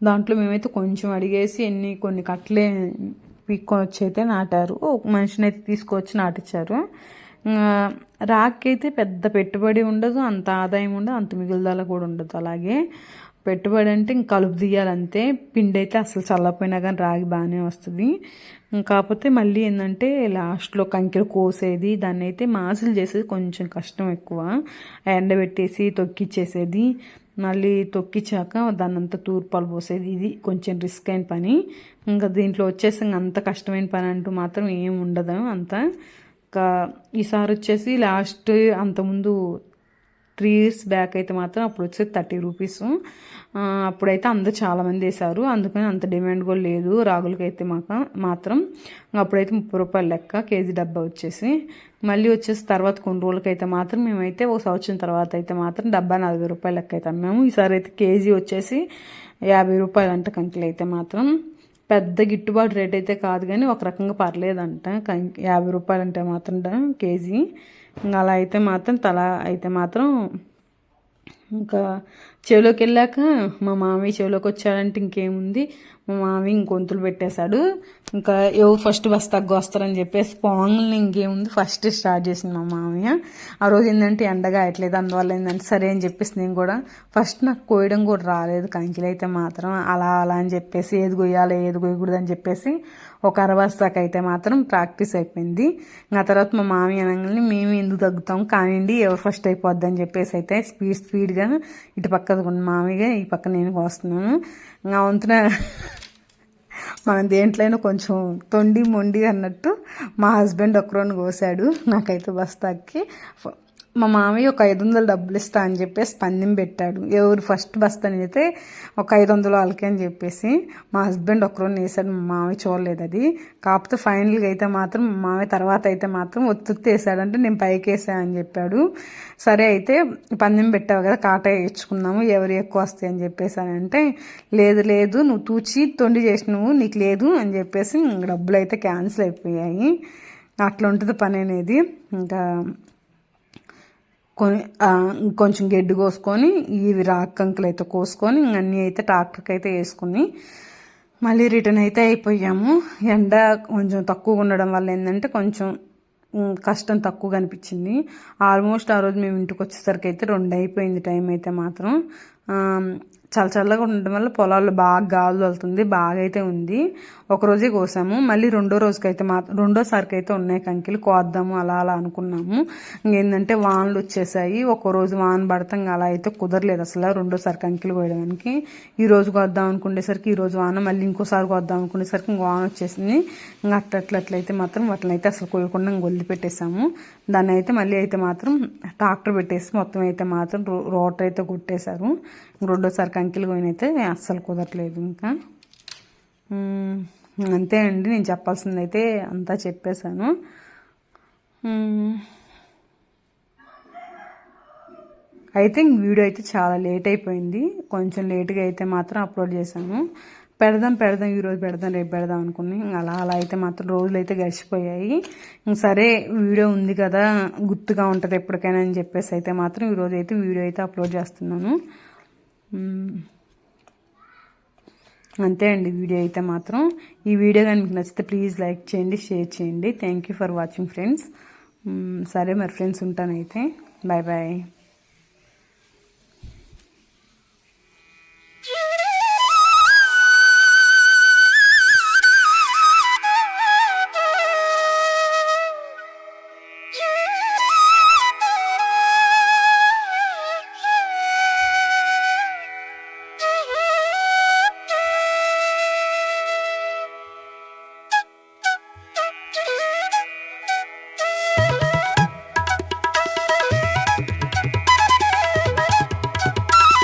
దాంట్లో మేమైతే కొంచెం అడిగేసి ఎన్ని కొన్ని కట్టలే పీక్కొచ్చి అయితే నాటారు. ఒక మనిషిని అయితే తీసుకొచ్చి నాటించారు రాక్కి అయితే పెద్ద పెట్టుబడి ఉండదు అంత ఆదాయం ఉండదు అంత మిగులుదల కూడా ఉండదు అలాగే. పెట్టుబడి అంటే ఇంక కలుపు తీయాలంతే పిండి అయితే అసలు చల్లపోయినా కానీ రాగి బాగానే వస్తుంది. కాకపోతే మళ్ళీ ఏంటంటే లాస్ట్లో కంకెలు కోసేది దాన్ని అయితే మాసులు చేసేది కొంచెం కష్టం ఎక్కువ. ఎండబెట్టేసి తొక్కిచ్చేసేది. మళ్ళీ తొక్కిచ్చాక దాన్ని అంతా తూర్పాలు పోసేది. ఇది కొంచెం రిస్క్ అయిన పని. ఇంకా దీంట్లో వచ్చేసి ఇంక అంత కష్టమైన పని అంటూ మాత్రం ఏం ఉండదు అంత. ఇంకా ఈసారి వచ్చేసి లాస్ట్ అంతకుముందు త్రీ ఇయర్స్ బ్యాక్ అయితే మాత్రం అప్పుడు వచ్చేది థర్టీ రూపీస్. అప్పుడైతే అందరు చాలామంది వేశారు. అందుకని అంత డిమాండ్ కూడా లేదు. రాగులకైతే మాకు మాత్రం అప్పుడైతే ముప్పై రూపాయల లెక్క కేజీ డబ్బా వచ్చేసి. మళ్ళీ వచ్చేసి తర్వాత కొన్ని రోజులకైతే మాత్రం మేమైతే ఒక సంవత్సరం తర్వాత అయితే మాత్రం డబ్బా నలభై రూపాయల లెక్క అయితే అమ్మాము. ఈసారి అయితే కేజీ వచ్చేసి యాభై రూపాయలు అంట కంకులు అయితే మాత్రం. పెద్ద గిట్టుబాటు రేట్ అయితే కాదు కానీ ఒక రకంగా పర్లేదంట. యాభై రూపాయలు అంటే మాత్రం కేజీ. ఇంకా అలా అయితే మాత్రం తల అయితే మాత్రం ఇంకా చెవిలోకి వెళ్ళాక మా మామయ్య చెవిలోకి వచ్చాడంటే ఇంకేముంది? మా మామయ్య ఇంకొంతులు పెట్టేశాడు. ఇంకా ఎవరు ఫస్ట్ బస్ తగ్గు వస్తారని చెప్పేసి పాంగుల్ని ఇంకేముంది ఫస్ట్ స్టార్ట్ చేసింది మా మామయ్య. ఆ రోజు ఏంటంటే ఎండగా అయట్లేదు అందువల్ల ఏంటంటే సరే అని చెప్పేసి నేను కూడా ఫస్ట్ నాకు కోయడం కూడా రాలేదు కంకిలు అయితే మాత్రం అలా అలా అని చెప్పేసి ఏది కొయ్యాలి ఏది కొయ్యకూడదు అని చెప్పేసి ఒక అరవస్తాకి అయితే మాత్రం ప్రాక్టీస్ అయిపోయింది. ఆ తర్వాత మా మామయ్య అనగానే మేము ఎందుకు తగ్గుతాం కానివ్వండి ఎవరు ఫస్ట్ అయిపోద్ది అని చెప్పేసి అయితే స్పీడ్ స్పీడ్గా ఇటు పక్క మామయ్య ఈ పక్క నేను వస్తున్నాను. ఇంకా వంతున మనం దేంట్లోనూ కొంచెం తొండి మొండి అన్నట్టు మా హస్బెండ్ ఒక్కరోని కోసాడు. నాకైతే బస్తాకి మా మామయ్య ఒక ఐదు వందలు డబ్బులు ఇస్తా అని చెప్పేసి పందెం పెట్టాడు. ఎవరు ఫస్ట్ బస్తాని అయితే ఒక ఐదు వందలు వాళ్ళకి అని చెప్పేసి మా హస్బెండ్ ఒకరోజు వేసాడు మా మామయ్య చూడలేదు అది. కాకపోతే ఫైనల్గా అయితే మాత్రం మా మామయ్య తర్వాత అయితే మాత్రం ఒత్తుత్తి వేసాడంటే నేను పైకి వేసా అని చెప్పాడు. సరే అయితే పందెం పెట్టావు కదా కాటా వేయించుకుందాము ఎవరు ఎక్కువ వస్తాయి అని చెప్పేసి అని అంటే లేదు లేదు నువ్వు తూచి తొండి చేసినవు నీకు లేదు అని చెప్పేసి డబ్బులు అయితే క్యాన్సిల్ అయిపోయాయి. అట్లా ఉంటుంది పని అనేది. ఇంకా కొంచెం గడ్డి కోసుకొని ఇవి రాకంకులు అయితే కోసుకొని అన్నీ అయితే ట్రాక్టర్కి అయితే వేసుకుని మళ్ళీ రిటర్న్ అయితే అయిపోయాము. ఎండ కొంచెం తక్కువ ఉండడం వల్ల ఏంటంటే కొంచెం కష్టం తక్కువ అనిపించింది. ఆల్మోస్ట్ ఆ రోజు మేము ఇంటికి వచ్చేసరికి అయితే రెండు అయిపోయింది టైం అయితే మాత్రం. చాలా చల్లగా ఉండడం వల్ల పొలాల్లో బాగా గాలి వెళ్తుంది బాగా అయితే ఉంది. ఒక రోజే కోసాము. మళ్ళీ రెండో రోజుకి అయితే మా రెండోసారికి అయితే ఉన్నాయి కంకిలు. కోద్దాము అలా అలా అనుకున్నాము. ఇంకేంటంటే వానలు వచ్చేసాయి. ఒక రోజు వాన పడతాం అలా అయితే కుదరలేదు అసలు రెండోసారి కంకిలు కోయడానికి. ఈ రోజు కొద్దాం అనుకునేసరికి ఈ రోజు వాన మళ్ళీ ఇంకోసారి కొద్దాం అనుకునేసరికి ఇంకో వాన వచ్చేసింది. ఇంకా అట్లట్లయితే మాత్రం వాటిని అయితే అసలు కోయకుండా గొల్లి పెట్టేసాము దాన్ని అయితే మళ్ళీ అయితే మాత్రం ట్రాక్టర్ పెట్టేసి మొత్తం అయితే మాత్రం రోటర్ అయితే కొట్టేశారు. రెండోసారి కంకిలు పోయినైతే అస్సలు కుదరలేదు ఇంకా. అంతే అండి నేను చెప్పాల్సింది అయితే అంతా చెప్పేశాను. అయితే వీడియో అయితే చాలా లేట్ అయిపోయింది. కొంచెం లేట్గా అయితే మాత్రం అప్లోడ్ చేశాను. పెడదాం పెడదాం ఈరోజు పెడదాం రేపు పెడదాం అనుకుని అలా అలా అయితే మాత్రం రోజులు అయితే గడిచిపోయాయి సరే వీడియో ఉంది కదా గుర్తుగా ఉంటుంది ఎప్పటికైనా అని చెప్పేసి అయితే మాత్రం ఈరోజు అయితే వీడియో అయితే అప్లోడ్ చేస్తున్నాను. అంతే అండి వీడియో అయితే మాత్రం. ఈ వీడియో కానీ మీకు నచ్చితే ప్లీజ్ లైక్ చేయండి షేర్ చేయండి. Thank you for watching friends సరే మరి ఫ్రెండ్స్ ఉంటానైతే. Bye bye